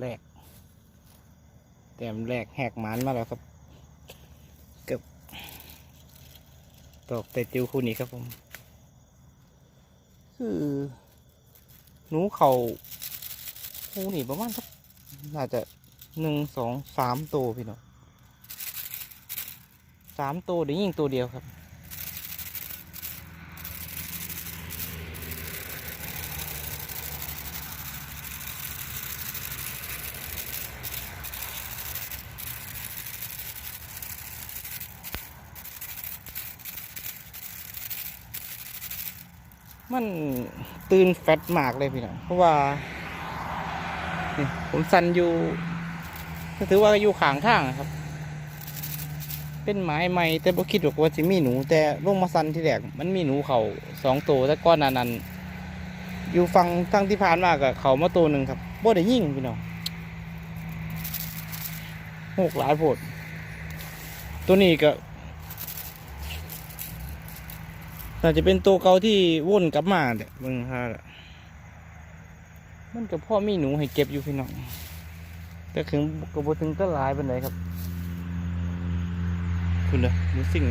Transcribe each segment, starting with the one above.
แรก แต้มแรกแหกหมานมาแล้วครับเกับตกแต่ติวคู่นี้ครับผม คือหนูเขาคู่นี้ประมาณสักน่าจะหนึ่งสองสามตัวพี่น้องสามตัวเดี๋ยวยิงตัวเดียวครับ มันตื่นแฟตมากเลยพี่น้องเพราะว่าผมสันอยู่ถือว่าอยู่ขางทางครับ เป็นไม้ใหม่แต่บ่คิดว่าจะมีหนู แต่ลงมาสันที่แรกมันมีหนูเขาสองตัวแต่ก้อนนานั้นอยู่ฟังทางที่ผ่านมากับเขามาตัวหนึ่งครับบ่ได้ยิ่งพี่น้องหกหลายโพดตัวนี้ก็ น่าจะเป็นตัวเก่าที่วนกลับมาเนี่ยมึงฮะมันกับพ่อมีหนูให้เก็บอยู่พี่น้อง แต่ถึงกระโบถึงก็หลายเป็นไรครับ คุณเด้อหนูสิ่ง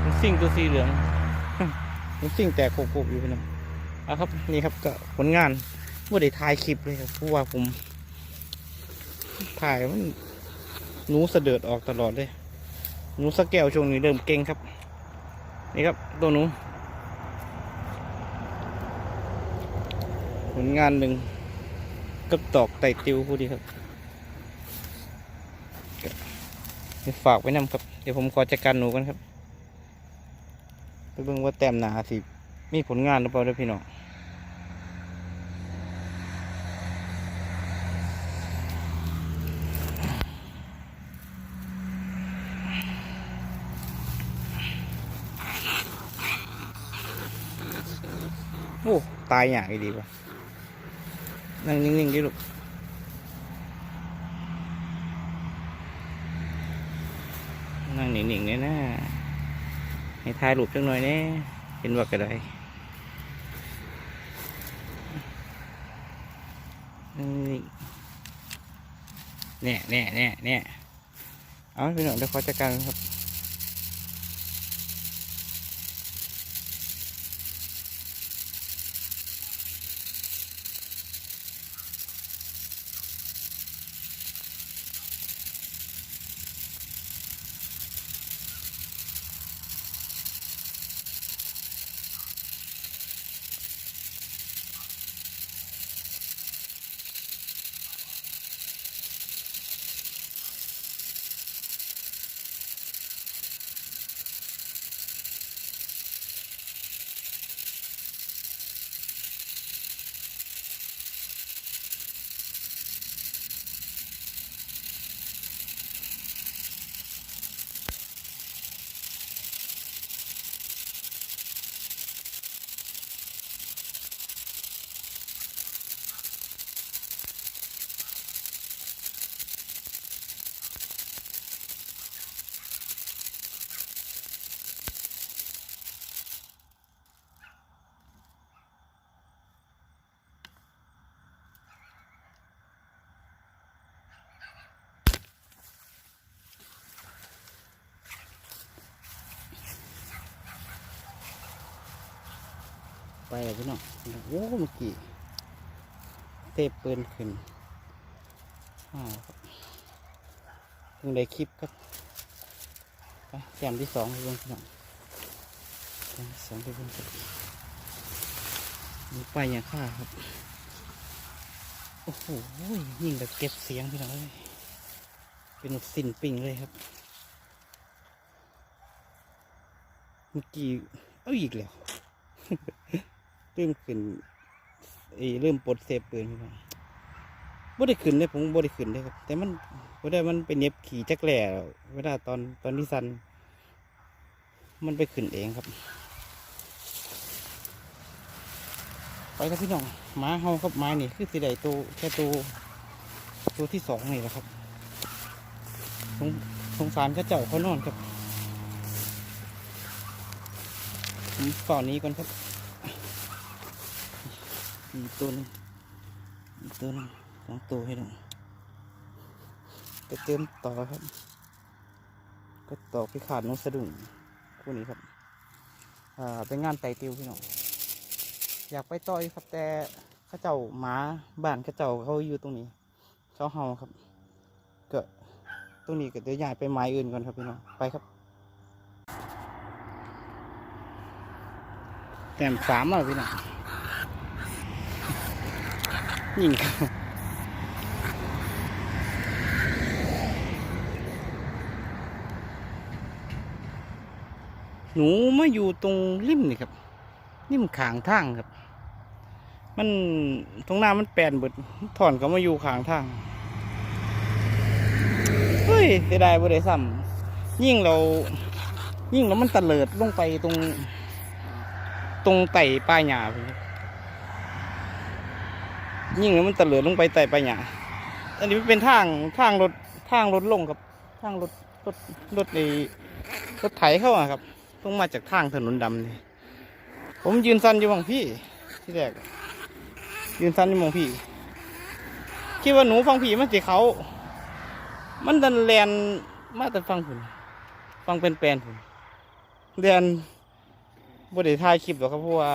หนูสิ่งตัวสีเหลืองหนูสิ่งแตกโคบๆอยู่พี่น้องเอาครับนี่ครับก็ผลงานว่าได้ถ่ายคลิปเลยครับเพราะว่าผม ถ่ายมันหนูเสด็จออกตลอดเลย หนูสแก้วช่วงนี้เริ่มเก่งครับ นี่ครับตัวหนู ผลงานหนึ่งกับตอกไตติวพูดดีครับฝากไว้นำครับ เดี๋ยวผมขอจัดการหนูกันครับ ไปเบิ่งว่าแต้มหนาสิ มีผลงานหรือเปล่าด้วยพี่น้องโอ้ ตายอย่างดีป่ะนั่งนิ่งๆดิลูกนั่งนิ่งๆเนี่ยนะให้ถ่ายรูปจังหน่อยเนี่ยเห็นว่ากระไดนี่เนี่ยเนี่ยเนี่ยเนี่ยเอาพี่น้องเดี๋ยวขอจัดการครับ ไปเลยพี่น้องโอ้เมื่อกี้เตะปืนขึ้นอ้าวครับเพิ่งได้คลิปครับไปแจมที่สองไปเบิ่งพี่น้องแจมสองไปเบิ่งครับมีไปอย่างข้าครับโอ้โหยิ่งแบบเก็บเสียงพี่น้องเลยเป็นสินปิงเลยครับเมื่อกี้เอาอีกแล้ว เริ่มขึ้นเอยเริ่มปลดเซฟปืนพี่น้องบ่ได้ขึ้นเลยผมบ่ได้ขึ้นเลยครับ แต่มันบ่ได้มันเป็นเน็บขี่จักแหล่เวลาตอนตอนที่สัน มันไปขึ้นเองครับ ไปครับพี่น้องหมาเฮาครับหมานี่คือสิได้ตัวแค่ตัวตัวที่สองนี่แหละครับสงสงสารข้าเจ้าเขานอนครับผมฝ่อนนี้ก่อนครับ อีตัวนึงอีตัวนึงสองตัวให้ดูไปเติมต่อครับ ก็ต่อพิขาดนกสะดุ้งคู่นี้ครับอ่าเป็นงานไต่ติวพี่น้องอยากไปต่อยครับ แต่ข้าเจ้าหมาบ้านข้าเจ้าเขาอยู่ตรงนี้เขาเฮาครับเก็ตรงนี้ก็เดี๋ยวย้ายไปไม้อื่นก่อนครับพี่น้องไปครับแต้มสามแล้วพี่น้อง ยิงหนูมาอยู่ตรงริมนี่ครับริมขางทางครับ มันตรงหน้ามันแปลนเบิดถอนก็มาอยู่ขางทางเฮ้ยเสียดายบ่ได้ซ้ำยิ่งเรา ยิ่งแล้วมันตะเลิดลงไปตรง ตรงไต่ป้ายหญ้าพุ่นครับ ยิ่งแล้วมันตะเลิดลงไปไต่ไป้ายหญ้าอันนี้มันเป็นทางทางรถทางรถลงครับ ทางรถรถรถในรถไถเข้าอะครับต้องมาจากทางถนนดำนี่ผมยืนซันอยู่มองพี่ที่แรกยืนซันอยู่มองพี่คิดว่าหนูฟังผีมันสิเขา มันดันแลนมาแต่ฟังผุนฟังเป็นแปลนผุนเรียนบ่ได้ถ่ายคลิปหรอกครับเพราะว่า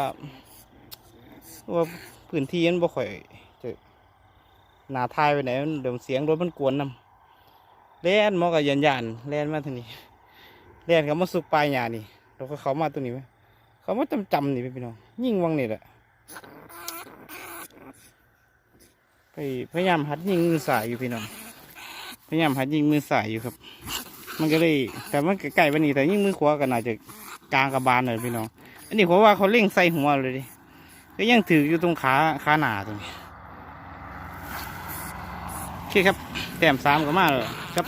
เพราะว่าพื้นที่มันบ่ค่อย หนาถ่ายไปไหนเดี๋ยวเสียงรถมันกวนนำแล่นมอกับยันยันๆแล่นมาทางนี้แล่นเขามาสุกปลายหญ้านี่แล้วก็เขามาตรงนี้ไหมเขามาจำจำนี่พี่น้องยิ่งวังนี่แหละไปพยายามหัดยิงมือสายอยู่พี่น้องพยายามหัดยิงมือสายอยู่ครับ มันก็เลยแต่มันใกล้ๆวันนี้แต่ยิงมือขวาก็น่าจะกลางกระบาลเลยพี่น้องอันนี้ผมว่าเขาเล่งใส่หัวเลยดิก็ยังถืออยู่ตรงขาขาหนาตรงนี้ เคครับแต้มสามก็มาเลยครับ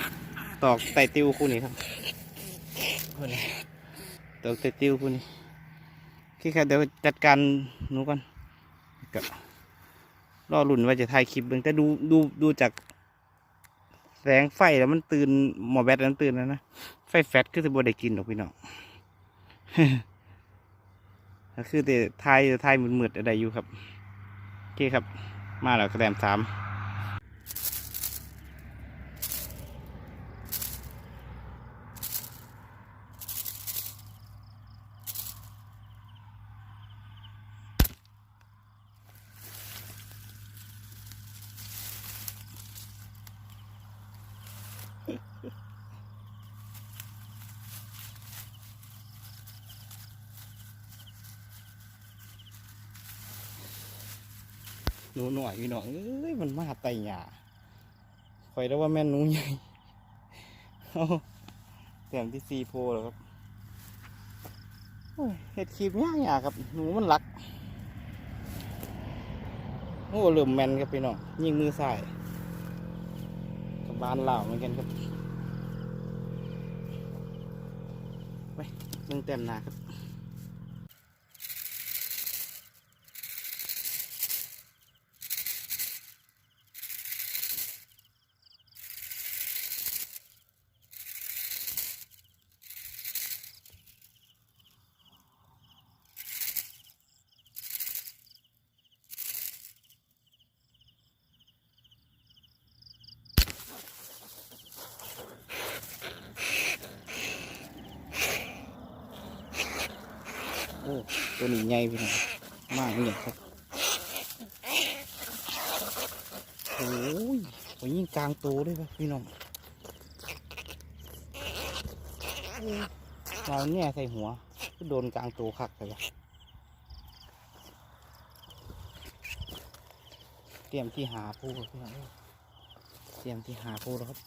ตอกไตติวคู่นี้ครับคู่นี้ตอกไตติวคู่นี้โอเคครับเดี๋ยวจัดการหนูก่อนก็รอรุ่นว่าจะถ่ายคลิปเบิ่งแต่ดูดูดูจากแสงไฟแล้วมันตื่นหมอแบตนั้นตื่นแล้วนะ ไฟแฟตคือจะบ่ได้กินหรอกพี่น้องก็คือแต่ทายทายมืดๆอะไรอยู่ครับ โอเคครับ มาแล้วคะแนนสาม หนูหน่อยพี่น้องเอ้ยมันมาไตหยาคอยแล้วว่าแม่นหนูใหญ่เอาแต้มที่ซีโพแล้วครับเห็ดขีบยากยาครับ หนูมันหลัก โอ้เหลื่อมแมนครับพี่น้องยิงมือใส่กับบานเหล่าเหมือนกันครับไปเบิ่งเต็มนาครับ โอ้ตัวนี้ใหญ่พี่น้องมากเนี่ยครับโอ้ยโอ้ยยิ่งกลางโตัวด้วยครับพี่น้องเราเนี่ยใส่หัวก็โดนกลางโตคักไปละเตรียมที่หาผู้ครับพี่น้องเตรียมที่หาผู้แล้วครับ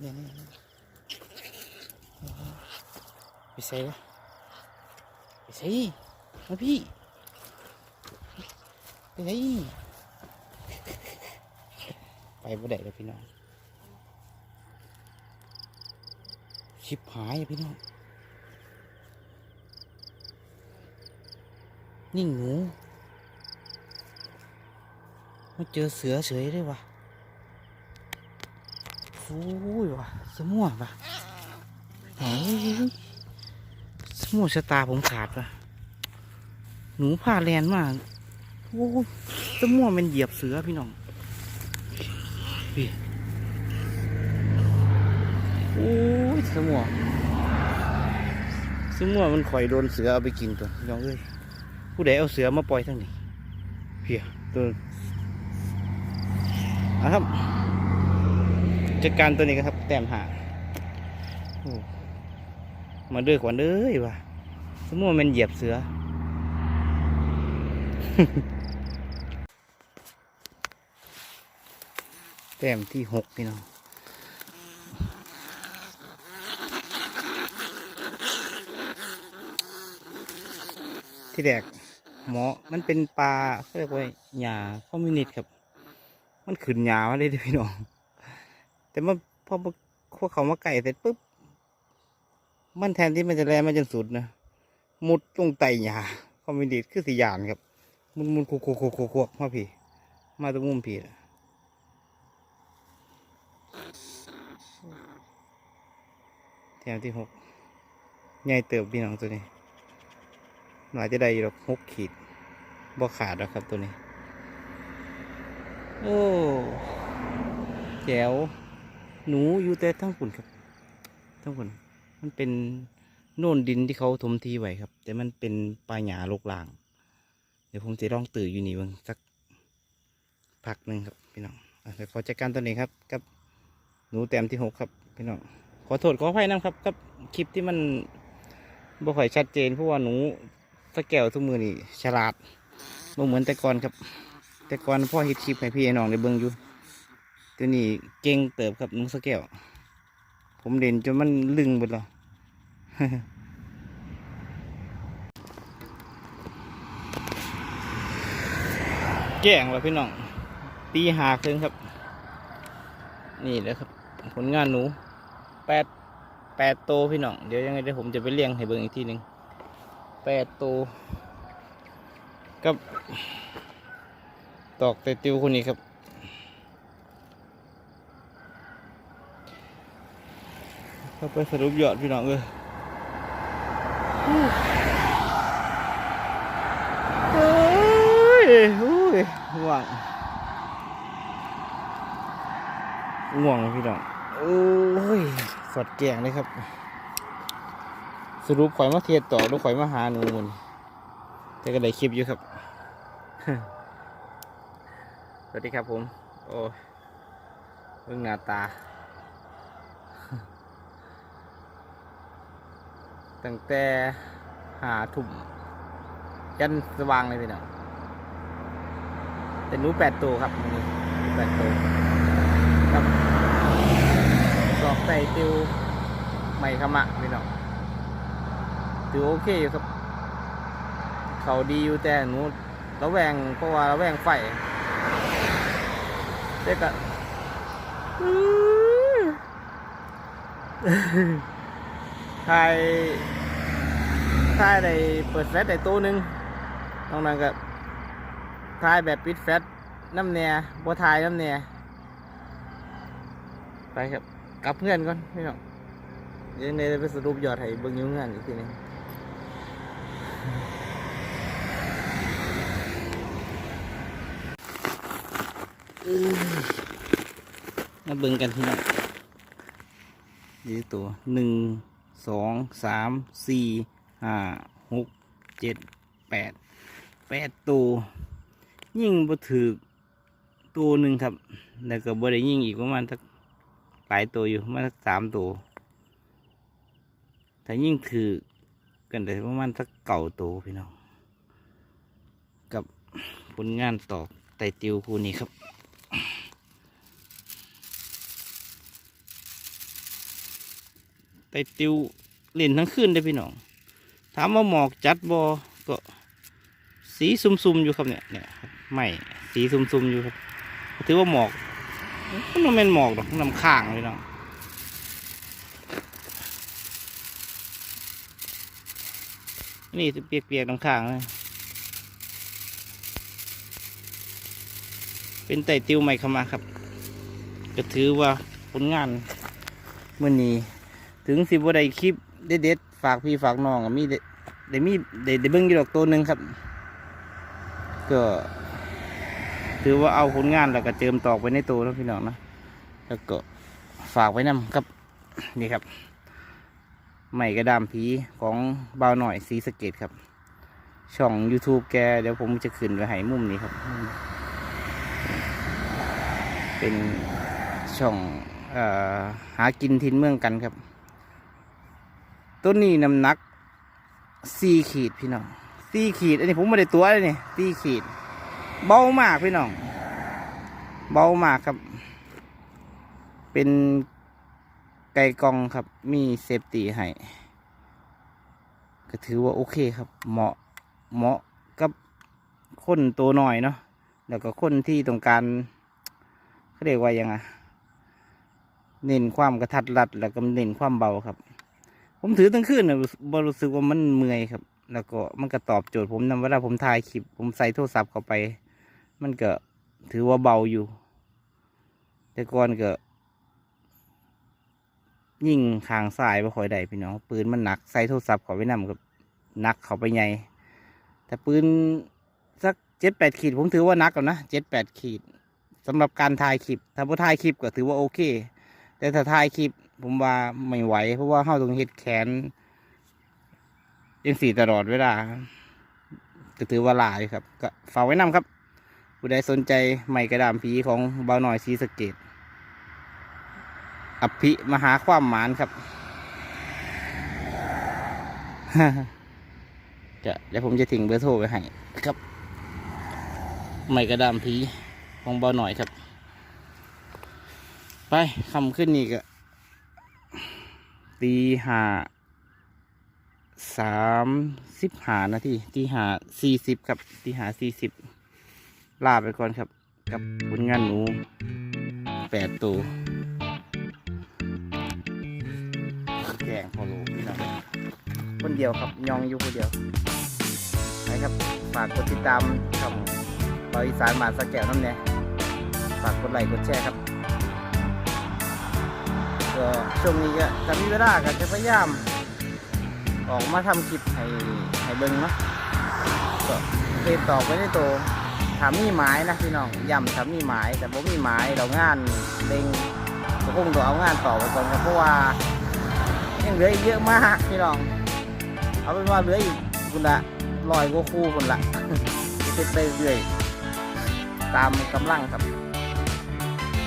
เนี่ยนี่ไปใส่ละไปสิ มาพี่ไปไหนไปบ่ได้เลยพี่น้องชิบหายพี่น้องนิ่งหนูมาเจอเสือเฉยเลยวะโอ้ยว่ะสมั่วว่ะเฮ้ยสมูชะตาผมขาดปะ หนูผ่าแลนมากโอ้ยสมัวมันเหยียบเสือพี่น้องพี่โอ้ยสมอสมอมันข่อยโดนเสือเอาไปกินตัวน้องเอ้ยผู้ใดเอาเสือมาปล่อยทั้งนี้เพียตัวอะครับจัดการตัวนี้ครับ แต้มหามาเด้อขวัญเอ้ยว่ะสมมติมันเหยียบเสือ แต้มที่หกพี่น้องที่แรกหมอ มันเป็นปลาเขาเรียกว่าหญ้าคอมมินิตครับ มันขึ้นหญ้ามาเลยเด้อพี่น้อง แต่ว่าพอพวกเขามาไก่เสร็จปุ๊บ มันแทนที่มันจะแลมาจนสุดนะ มุดลงไตหญ้าคอมมินิตคือสียานครับ มุนมุนคุกคุกคุกคุกคุกมาพี่มาตรงมุมพี่น่ะแถมที่หกใหญ่เติบพี่น้องตัวนี้หน่อยจะได้อยู่หรอกหกขีดบ่ขาดหรอกครับตัวนี้ โอ้แจ๋วหนูอยู่แต่ทั้งปุ่นครับทั้งปุ่นมันเป็นโน่นดินที่เขาถมทีไว้ครับ แต่มันเป็นปลาหยาลกลาง ดี๋ยวผมจะลองตื่นอยู่นี่เบ้างสักพักหนึ่งครับพี่น้องอะเดี๋ยวขอจัดการตัวนี้ครับกับหนูแต้มที่หกครับพี่น้องขอโทษขออภัยนะครับกับคลิปที่มันบ่ค่อยชัดเจนเพราะว่าหนูสแกวทุกมือนี่ฉลาดบ่เหมือนแต่ก่อนครับ แต่ก่อนพ่อเฮ็ดคลิปให้พี่ไอ้น้องได้เบิ่งอยู่ตัวนี้เก่งเติบครับหน้องสแกวผมเด่นจนมันลึงหมดแล้ว แก่งแล้วพี่น้อง ตีหาครึ่งครับ นี่แหละครับ ผลงานหนูแปดแปดโตพี่น้อง เดี๋ยวยังไงเดี๋ยวผมจะไปเลี้ยงให้เบิ่งอีกทีหนึ่งแปดโตกับตอกแต่ติวคนนี้ครับ เข้าไปสรุปยอดพี่น้องเอ้ยเฮ้ยอุ้ย ง่วงง่วงพี่น้องโอ้ยสดแกงเลยครับ สรุปข่อยมาเทียดต่อดูข่อยมาหาหนูมันแต่ก็ได้คลิปอยู่ครับ สวัสดีครับผม โอ้ยเบิ่งหน้าตา ตั้งแต่หาทุ่มยันสว่างเลยพี่น้อง แต่หนูแปดตัวครับมีแปดตัวครับสอบใส่ติวไม่ขมะพี่น้องถือโอเคอยู่ครับ เขาดีอยู่แต่หนูระแวงเพราะว่าระแวงไฟเด็กอะถ่ายถ่ายได้เปิดแฟลชได้ตัวหนึ่งตรงนั้นก็ ถ่ายแบบปิดแฟลชน้ำแหน่บ่ถ่ายน้ำแหน่ไปครับกลับเพื่อนก่อนพี่น้องยังไงไปสรุปยอดให้เบิ่งยุ่งงานอีกทีหนึงมาเบิ่งกันทีน้องดีตัวหนึ่งสองสามสี่ห้าหกเจ็ดแปดแปดตัว ยิ่งบ่ถือตัวหนึ่งครับ แล้วก็บ่ได้ยิ่งอีกประมาณสักหลายตัวอยู่ประมาณสักสามตัวถ้ายิ่งถือกันได้ประมาณสักเก่าโตวพี่น้อง กับผลงานตอกไตติวคู่นี้ครับไตติวเล่นทั้งคืนได้พี่น้อง ถามว่าหมอกจัดบอก็สีซุ่มๆอยู่ครับเนี่ยเนี่ย ไม่สีซุ่มๆอยู่ครับถือว่าหมอกมันไม่นหมอกหรอกน้ำข้างพี่น้องนี่เปียกๆตรงข้างเลยเป็นไต่ติวใหม่เข้ามาครับ ก็ถือว่าผลงานเมื่อนี้ ถึงสิบวันใดคลิปเด็ดๆฝากพี่ฝากน้องมีเด็ดมีได้ได้เบิ้งอยู่ดอกตัวหนึ่งครับ ก็ ถือว่าเอาผลงานแล้วก็เจิมตอกไปในตัวแล้วพี่น้องนะแล้วก็ฝากไว้นำครับนี่ครับใหม่กระดามผีของบ่าวหน่อยสีสะเกตครับ ช่อง YouTube แกเดี๋ยวผมจะขึ้นไว้ให้มุมนี้ครับ เป็นช่องออหากินทินเมืองกันครับ ต้นนี้น้ำหนักสี่ขีดพี่น้องสี่ขีด อันนี้ผมไม่ได้ตัวเลยนี่สี่ขีด เบามากพี่น้อง เบามากครับ เป็นไก่กองครับมีเซฟตี้ให้ก็ถือว่าโอเคครับ เหมาะเหมาะกับคนตัวหน่อยเนาะแล้วก็คนที่ต้องการเขาเรียกว่ายังไงเน้นความกระทัดรัด แล้วก็เน้นความเบาครับ ผมถือตั้งคืนนะบรู้สึกว่ามันเมื่อยครับ แล้วก็มันก็ตอบโจทย์ผมนะเวลาผมถ่ายคลิป ผมใส่โทรศัพท์เข้าไป มันก็ถือว่าเบาอยู่ แต่ก่อนก็ยิ่งขางซ้ายบ่ค่อยได้พี่น้อง ปืนมันหนักใส่โทรศัพท์เข้าไปนำกับหนักเขาไปใหญ่แต่ปืนสักเจ็ดแปดขีด ผมถือว่านักแล้วนะเจ็ดแปดขีดสำหรับการถ่ายคลิป ถ้าบ่ถ่ายคลิปก็ถือว่าโอเค แต่ถ้าถ่ายคลิปผมว่าไม่ไหว เพราะว่าเฮาต้องเฮ็ดแขนยังสี่ตลอดเวลาก็ถือว่าลายครับ ก็ฝากไว้นำครับ ผู้ใดสนใจใหม่กระดามผีของเบาหน่อยสีสเกตอภิมหาความหมานครับ จะเดี๋ยวผมจะทิ้งเบอร์โทรไว้ให้ครับใหม่กระดามผีของเบาหน่อยครับ ไปคำขึ้นนี่ก็ตีหาสามสิบหานาทีตีหาสี่สิบครับตีหาสี่สิบ ลาไปก่อนครับ กับผลงานหนูแปดตัวแกงพอรู้พี่น้องคนเดียวครับยองอยู่คนเดียวไปครับฝากกดติดตามช่องบริสานบาสะแก้วน้ำเนี่ยฝากกดไลค์กดแชร์ครับก็ช่วงนี้ก็จะมีเวลาก็จะพยายาม ออกมาทำคลิปให้ให้เบิ่งเนาะก็เคยตอไปในตัวามีหมายนะพี่น้องย้ำถามีหมายแต่ผมมีหมายเรางานเด้งก็คงต้องเอางานต่อไปก่อนครับเพราะว่ายังเหลืออีกเยอะมากพี่น้อง เอาเป็นว่าเหลืออีกคุณละลอยก็คู่คุณละเป็นไปเรื่อยตามกำลังครับ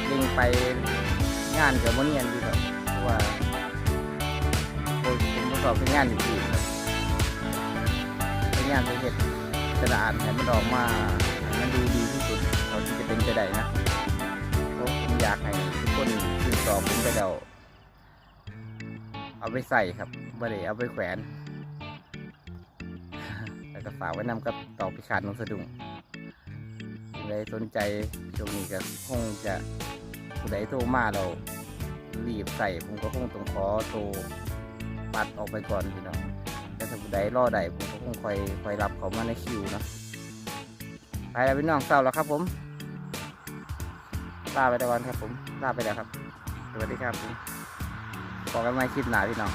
เด้งไปงานกับมันเงียนดีครับเพราะว่าโอ้ยผมทดสอบเป็นงานอยู่ที่ครับเป็นงานไปเห็ดกระดาษให้มันออกมา มันดูดีที่สุดเราที่จะเป็นไปได้นะเพราะผมอยากให้ทุกคนชื่นชอผมไปเดาเอาไปใส่ครับไม่ได้เอาไปแขวนแล้วก็ฝากไว้นำกับต่อพิคาดนงสะดุ้งเลยสนใจช่วงนี้ก็คงจะผู้ใดโทรมาเรารีบใส่ผมก็คงต้องขอโทรปัดออกไปก่อนพี่น้องแต่ถ้าผู้ใดรอใดผมก็คงคอยคอยรับเขามาในคิวนะ ไปแล้วพี่น้องเศร้าแล้วครับผมลาไปแต่วันครับผมลาไปแล้วครับ สวัสดีครับผมพอกันใหม่คลิปหน้าพี่น้อง